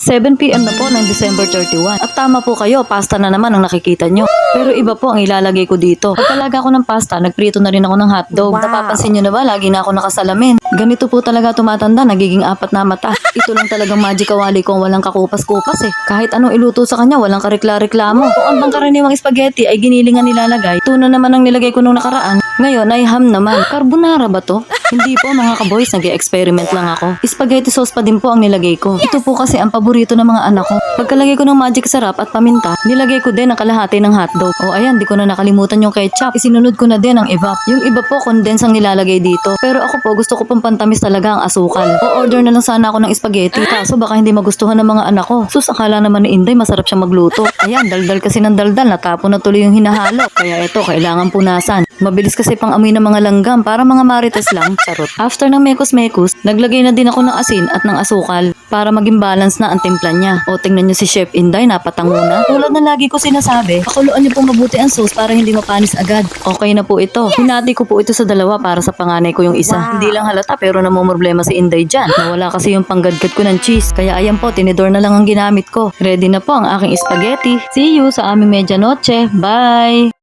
7pm na po ng December 31. At tama po kayo, pasta na naman ang nakikita nyo. Pero iba po ang ilalagay ko dito. Pagkalaga ko ng pasta, nagprito na rin ako ng hotdog. Napapansin nyo na ba, lagi na ako nakasalamin. Ganito po talaga tumatanda, nagiging apat na mata. Ito lang talagang magic kawali kung walang kakupas-kupas eh. Kahit anong iluto sa kanya, walang karikla-reklamo. Kung ang bangkaraniwang spaghetti ay ginilingan nilalagay, tuna naman ang nilagay ko nung nakaraan. Ngayon ay ham naman. Carbonara ba to? Hindi po mga kaboys, nag experiment lang ako. Spaghetti sauce pa din po ang nilagay ko. Ito po kasi ang paborito ng mga anak ko. Pagkalagay ko ng magic sarap at paminta, nilagay ko din ang kalahati ng hotdog. O ayan, di ko na nakalimutan yung ketchup. Isinunod ko na din ang evap. Yung iba po, condense ang nilalagay dito. Pero ako po, gusto ko pong pantamis talaga ang asukal. O order na lang sana ako ng spaghetti. Kaso baka hindi magustuhan ng mga anak ko. Sus, akala naman ni Inday masarap siya magluto. Ayan, daldal kasi ng daldal. Natapon na tuloy yung hinahalo. Kaya ito, kailangan punasan. Mabilis kasi pang amoy ng mga langgam para mga marites lang. Charot. After ng mekos-mekos, naglagay na din ako ng asin at ng asukal para maging balance na ang timpla niya. O tingnan niyo si Chef Inday, napatango na. Tulad na lagi ko sinasabi, pakuluan niyo po mabuti ang sauce para hindi mapanis agad. Okay na po ito. Hinati ko po ito sa dalawa para sa panganay ko yung isa. Hindi lang halata pero namumroblema si Inday dyan. Nawala kasi yung panggadgad ko ng cheese. Kaya ayan po, tinidor na lang ang ginamit ko. Ready na po ang aking spaghetti. See you sa aming medianoche. Bye!